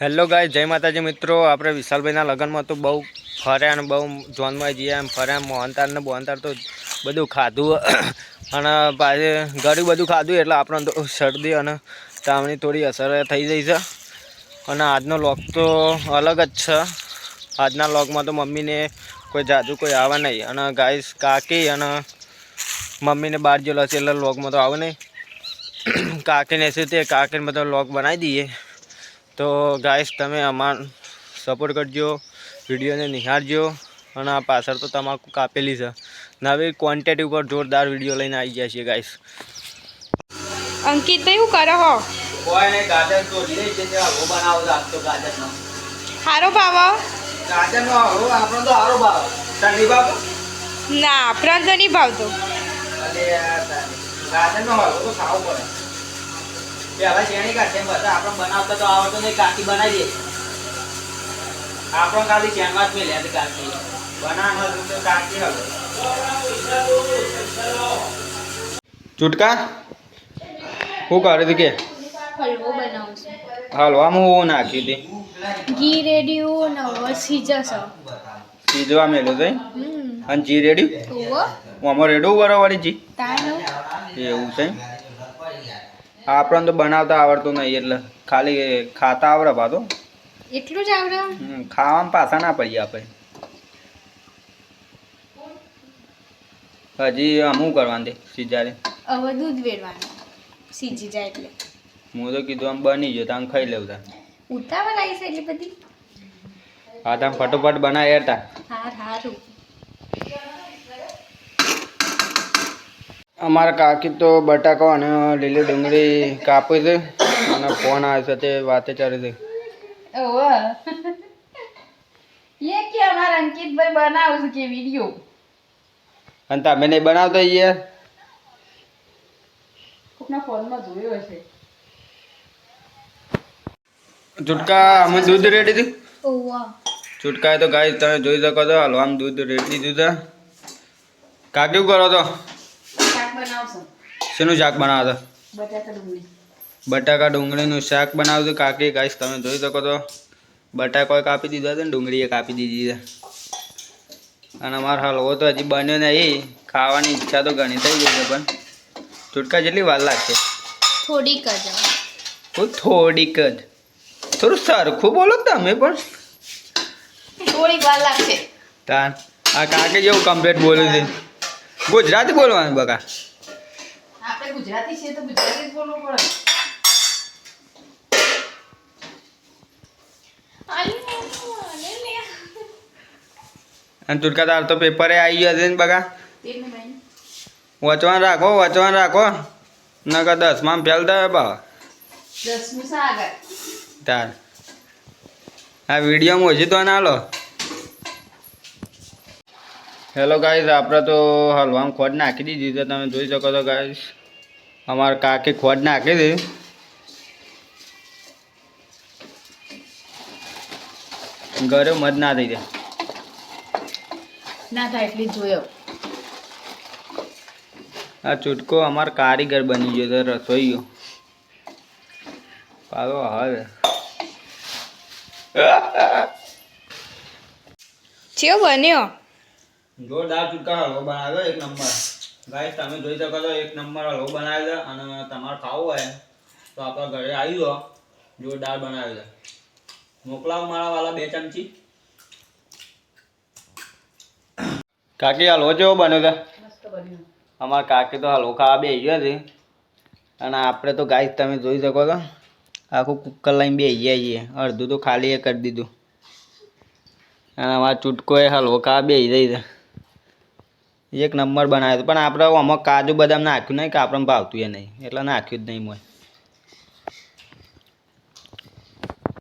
Hello ગાય જય માતાજી મિત્રો. આપણે વિશાલભાઈના લગ્નમાં તો બહુ ફર્યા અને બહુ જોનમાં જઈએ એમ ફર્યા. મોહનતાર ને બોહનતાર તો બધું ખાધું. અને પાછી ઘણું બધું ખાધું એટલે આપણને તો શરદી અને તાવની થોડી અસર થઈ જઈ છે. અને આજનો લોક તો અલગ જ છે. આજના લોગમાં તો મમ્મીને કોઈ જાજુ કોઈ આવે નહીં. અને ગાય કાકી અને મમ્મીને બહાર જેલો છે એટલે લોગમાં તો આવે નહીં. કાકીને શું તે કાકીને બધો લોગ બનાવી દઈએ. તો ગાઈશ તમે અમાર સપોર્ટ કરજો વિડીયોને નિહાળજો અને આ પાછળ તો તમાકુ કાપેલી છે. નવી ક્વોન્ટિટી ઉપર જોરદાર વીડિયો લઈને આવી ગયા છીએ ગાઈશ અંકિત શું કરો હો. હારો ભાવ. ના આપણા તો નહીં ભાવતો. ગાજરનો હલવો તો ખાવો પડે. શેણી બધા આપણે બનાવતા તો આવડતો નહીં કાકી બનાવી દે. આપણો ખાલી શેણમાં જ મેલ્યા કાકી બનાવવાનું તો કાકી હવે. ચૂટકા? શું કરે તું કે? હલવો બનાવશું. હલવામાં હું નાખ્યું હતી ઘી રેડ્યું સીજસ સીજવા મેલું તો? અને જી રેડ્યું ઓવો રેડવું બરાબર જી એવું છે? આપણને તો બનાવતા આવડતું નહીં એટલે ખાલી ખાતા આવડે પાછો. એટલું જ આવડે? ખાવામાં પાછા ના પડીએ આપણે. હજી અમુક કરવાનું દે સીજારે? હવે દૂધ વેડવાનું સીજી જાય એટલે. હું તો કીધું આમ બની ગયો તો ખાઈ લેવું તા ઉતાવળ આવી છે એટલી બધી? હા તામ ફટોફટ બનાવી તા હાર હારું. અમારા કાકી તો બટાકો અને લીલી ડુંગળી કાપે છે અને ફોન આવે છે તે વાતે ચાલે છે. એ કે અમારા અંકિતભાઈ બનાવશે કે વિડિયો અને તમે નહીં બનાવતા યાર? કોકના ફોનમાં જોયો હશે. ચુટકા અમે દૂધ રેડી હતી ઓવા. ચુટકા તો ગાય તમે જોઈ શકો છો હાલો આમ દૂધ રેડી દીધું છે. કાકી કરો છો? શાક બનાવશો? શેનું શાક બનાવો છો બટાકા ડુંગળી. બટાકા ડુંગળીનું શાક બનાવતું કાકી ગાઈસ તમે જોઈ શકો તો બટાકો કાપી દીધો છે ને ડુંગળીએ કાપી દીધી છે. અને અમારો હલવો તો હજી બન્યો નહીં. ખાવાની ઈચ્છા તો ઘણી થઈ ગઈ છે પણ છુટકા જેટલી વાર લાગશે. થોડીક જ. થોડીક જ. થોડું સરખું બોલો તમે પણ. થોડીક વાર લાગશે. તાર આ કાકી જેવું કમ્પ્લીટ બોલ્યું છે. ગુજરાતી બોલવાનું બકા. આપણે ગુજરાતી છીએ તો ગુજરાતી જ બોલવું પડે. અને તુરકા તાર તો પેપરે આવી ગયો છે ને બગા? વચવાન રાખો વચવાન રાખો. નકર દસમાં ફેલ થાય બા તાર. આ વિડીયોમાં ઓછી તો ના લો હેલો ગાઈઝ આપણે તો હલવામાં ખોટ નાખી દીધી તો તમે જોઈ શકો છો ગાઈઝ અમારે કાકી ખોટ નાખી દે ઘરે મત ના થઈ જાય. ના થાય એટલી જોયો. આ ચૂટકો અમાર કારીગર બની ગયો તો રસોઈયો પાલો હવે. ચેવો બન્યો? જોરદાર ચૂટકા બનાવ્યો એક નંબર. ગાઈસ તમે જોઈ શકો છો, એક નંબર હલવો બનાવ્યો છે અને તમારે ખાવું હોય તો આપણા ઘરે આવી જાઓ જોરદાર બનાવ્યો છે. મોકલાવો મારા વાલા બે ચમચી. કાકી હલવો કેવો બન્યો છે? અમારા કાકી તો હલવો ખાવા બે ગયા છે. અને આપણે તો ગાઈસ તમે જોઈ શકો છો, આખું કુકર લઈને બે ગયા છીએ. અડધું તો ખાલી એ કરી દીધું. અને અમારા ચૂટકો એ હલવો ખાવા બે જઈ છે. એક નંબર બનાવ્યો હતો પણ આપણે આમાં કાજુ બદામ નાખ્યું નહીં કે આપણને ભાવતું એ નહીં? એટલે નાખ્યું જ નહીં મોય